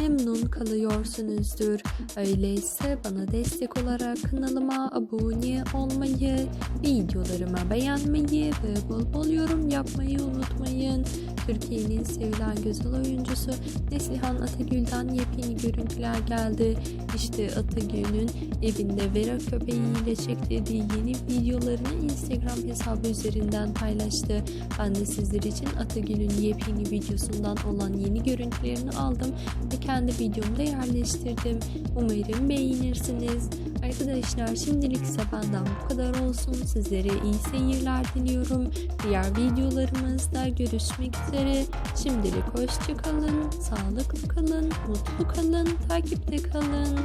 memnun kalıyorsunuzdur. Öyleyse bana destek olarak kanalıma abone olmayı, videolarıma beğenmeyi ve bol bol yorum yapmayı unutmayın. Türkiye'nin sevilen güzel oyuncusu Neslihan Atagül'den yepyeni görüntüler geldi. İşte Atagül'ün evinde Vera köpeğiyle çektirdiği yeni videolarını Instagram hesabı üzerinden paylaştı. Ben de sizler için Atagül'ün yepyeni videosundan olan yeni görüntülerini aldım ve kendi videomda yerleştirdim. Umarım beğenirsiniz. Arkadaşlar şimdilik ise bu kadar olsun. Sizlere iyi seyirler diliyorum. Diğer videolarımızda görüşmek üzere. Şimdilik hoşça kalın, sağlıklı kalın, mutlu kalın, takipte kalın.